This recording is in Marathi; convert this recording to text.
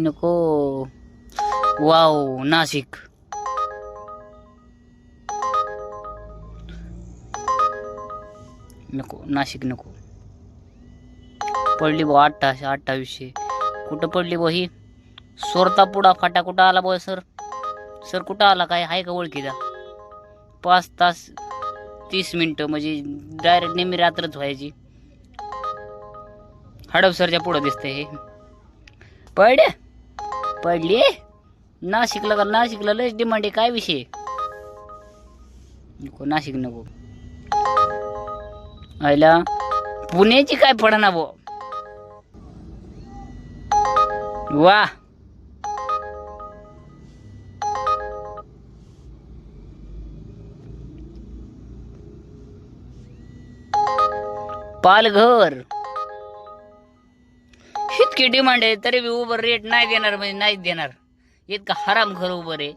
नको. वाव नाशिक. नको नाशिक नको. पडली बो अठ्ठाशे अठ्ठावीसशे कुठं पडली बो ही? सोरता पुढा फाटा कुठं आला बो सर? सर कुठं आला? काय आहे का ओळखीचा? पाच तास तीस मिनटं म्हणजे डायरेक्ट नेहमी रात्रच व्हायची. हडपसरच्या पुढं दिसतंय हे. पडे पडली? नाशिकला का नाशिकला लयच डिमांड आहे काय विषय? नको नाशिक नको. आयला पुण्याची काय पडना भो? वा. पालघर. इतकी डिमांड आहे तरी बी उबर रेट नाही देणार म्हणजे नाहीच देणार. इतका हराम खरं उबर आहे